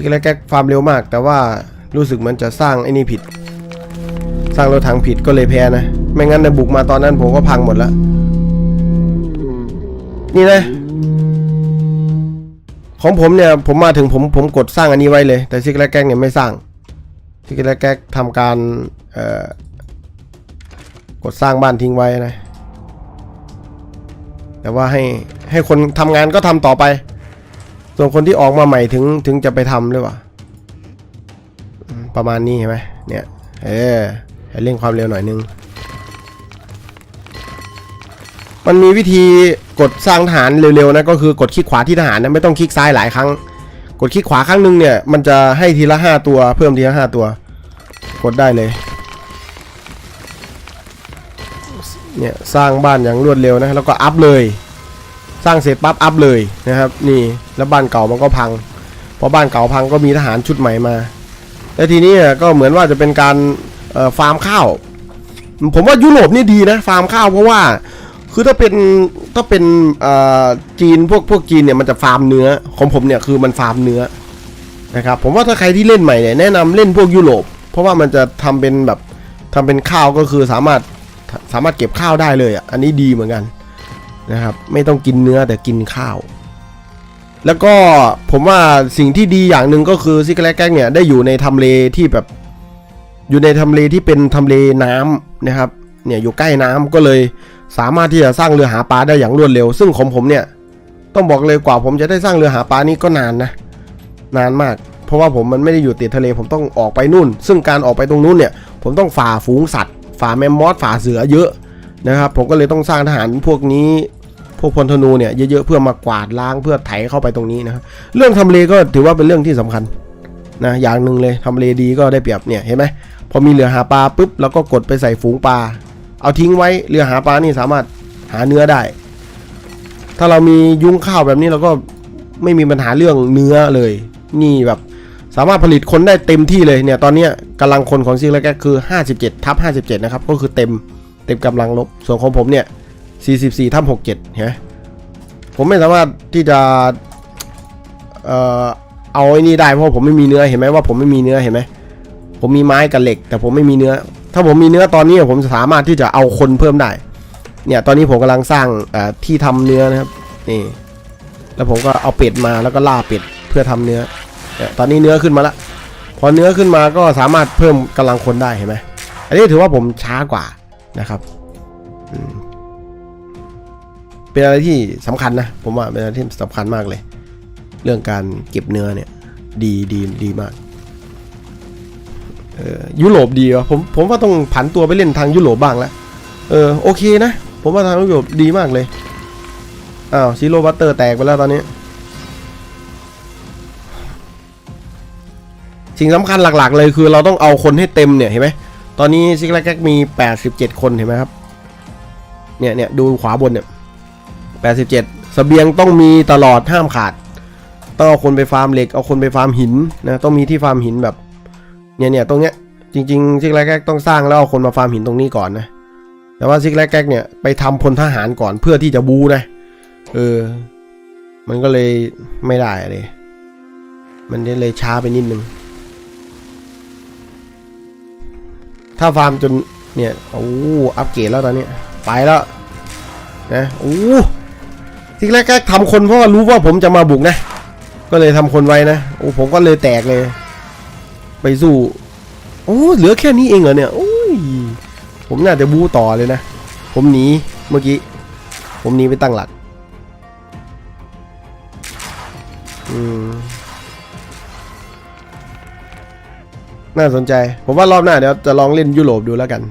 ที่แรกแก๊กฟาร์มเร็วมาก แต่ว่ารู้สึกมันจะสร้างไอ้นี่ผิด สร้างรถถังผิดก็เลยแพ้นะ ไม่งั้นนยบุกมาตอนนั้นผมก็พังหมดแล้วนี่นะ ของผมเนี่ย ผมมาถึงผมผมกดสร้างอันนี้ไว้เลย แต่ซิกแรกแก๊กเนี่ยไม่สร้างซิกแรกแก๊กทำการเอ่อกดสร้างบ้านทิ้งไว้นะ แต่ว่าให้ให้คนทำงานก็ทำต่อไป ส่วนคนที่ออกมาใหม่ถึงถึงจะไปทำหรือเปล่าประมาณนี้เห็นไหมเนี่ยเออให้เร่งความเร็วหน่อยนึง มันมีวิธีกดสร้างทหารเร็วๆนะก็คือกดคลิกขวาที่ทหารนะไม่ต้องคลิกซ้ายหลายครั้ง กดคลิกขวาครั้งหนึ่งเนี่ยมันจะให้ทีละห้าตัวเพิ่มทีละห้าตัว กดได้เลยเนี่ยสร้างบ้านอย่างรวดเร็วนะแล้วก็อัพเลย ร้างเสร็จปั๊บอัพเลยนะครับ นี่แล้วบ้านเก่ามันก็พังพอบ้านเก่าพังก็มีทหารชุดใหม่มาแล้วทีนี้ก็เหมือนว่าจะเป็นการฟาร์มข้าว ผมว่ายุโรปนี่ดีนะฟาร์มข้าวเพราะว่าคือถ้าเป็นถ้าเป็นจีนพวกพวกจีนเนี่ยมันจะฟาร์มเนื้อของผมเนี่ยคือมันฟาร์มเนื้อนะครับผมว่าถ้าใครที่เล่นใหม่เนี่ยแนะนำเล่นพวกยุโรป เพราะว่ามันจะทำเป็นแบบทำเป็นข้าวก็คือสามารถสามารถเก็บข้าวได้เลยอะอันนี้ดีเหมือนกัน นะครับ ไม่ต้องกินเนื้อแต่กินข้าว แล้วก็ผมว่าสิ่งที่ดีอย่างหนึ่งก็คือซิกแลกแกงเนี่ยได้อยู่ในทำเลที่แบบ อยู่ในทำเลที่เป็นทำเลน้ำนะครับ เนี่ยอยู่ใกล้น้ำก็เลยสามารถที่จะสร้างเรือหาปลาได้อย่างรวดเร็ว ซึ่งของผมเนี่ย ต้องบอกเลยกว่าผมจะได้สร้างเรือหาปลานี่ก็นานนะ นานมาก เพราะว่าผมมันไม่ได้อยู่ติดทะเล ผมต้องออกไปนู่น ซึ่งการออกไปตรงนู้นเนี่ย ผมต้องฝ่าฝูงสัตว์ ฝ่าแมมมอสฝ่าเสือเยอะนะครับ ผมก็เลยต้องสร้างทหารพวกนี้ พวกพลธนูเนี่ยเยอะๆเพื่อมากวาดล้างเพื่อไถเข้าไปตรงนี้นะครับเรื่องทำเลก็ถือว่าเป็นเรื่องที่สำคัญนะอย่างหนึ่งเลยทำเลดีก็ได้เปรียบเนี่ยเห็นไหมพอมีเรือหาปลาปุ๊บเราก็กดไปใส่ฝูงปลาเอาทิ้งไว้เรือหาปลานี่สามารถหาเนื้อได้ ถ้าเรามียุ้งข้าวแบบนี้เราก็ไม่มีปัญหาเรื่องเนื้อเลย นี่แบบสามารถผลิตคนได้เต็มที่เลยเนี่ยตอนนี้กำลังคนของซิงแล้วก็คือ 57ทับ57 นะครับ ก็คือเต็มเต็มกำลังลบ ส่วนของผมเนี่ย 44ทับ67เห็นผมไม่สามารถที่จะเอ่อเอาไอ้นี่ได้เพราะผมไม่มีเนื้อเห็นไหมว่าผมไม่มีเนื้อเห็นไหมผมมีไม้กับเหล็ก แต่ผมไม่มีเนื้อ ถ้าผมมีเนื้อตอนนี้ผมสามารถที่จะเอาคนเพิ่มได้ เนี่ยตอนนี้ผมกำลังสร้างเอ่อที่ทำเนื้อนะครับนี่แล้วผมก็เอาเป็ดมาแล้วก็ล่าเป็ดเพื่อทำเนื้อเนี่ยตอนนี้เนื้อขึ้นมาแล้วพอเนื้อขึ้นมาก็สามารถเพิ่มกำลังคนได้เห็นไหมอันนี้ถือว่าผมช้ากว่านะครับ เป็นอะไรที่สำคัญนะ ผมว่าเป็นอะไรที่สำคัญมากเลย เรื่องการเก็บเนื้อเนี่ย ดีดีดีมากเออยุโรปดีวะผมผมว่าต้องผันตัวไปเล่นทางยุโรปบ้างแล้วเออโอเคนะ ผมว่าทางยุโรปดีมากเลยอ้าวซีโร่บัตเตอร์แตกไปแล้วตอนนี้ สิ่งสำคัญหลักๆ เลยคือเราต้องเอาคนให้เต็มเนี่ยเห็นไหมตอนนี้ซิกแลกแก๊กมี 87 คนเห็นไหมครับ เนี่ยเนี่ยดูขวาบนเนี่ย 87เสบียงต้องมีตลอดห้ามขาด ต้องเอาคนไปฟาร์มเหล็ก เอาคนไปฟาร์มหินนะ ต้องมีที่ฟาร์มหินแบบ เนี่ยเนี่ยตรงเนี้ย จริงๆซิกแลกแกต้องสร้างแล้วเอาคนมาฟาร์มหินตรงนี้ก่อนนะ แต่ว่าซิกแลกแกเนี่ยไปทำพลทหารก่อนเพื่อที่จะบูนะ เออ มันก็เลยไม่ได้เลย มันเลยช้าไปนิดนึง ถ้าฟาร์มจนเนี่ย โอ้อัปเกรดแล้วตอนนี้ ไปแล้ว นะ โอ้ ซิกแลกก๊กทำคนเพราะว่ารู้ว่าผมจะมาบุกนะ ก็เลยทำคนไว้นะโอ้ผมก็เลยแตกเลย ไปสู้โอ้เหลือแค่นี้เองเหรอเนี่ยโอ้ยผมน่าจะบูต่อเลยนะ ผมหนีเมื่อกี้ ผมหนีไปตั้งหลักอืมน่าสนใจ ผมว่ารอบหน้าเดี๋ยวจะลองเล่นยุโรปดูแล้วกัน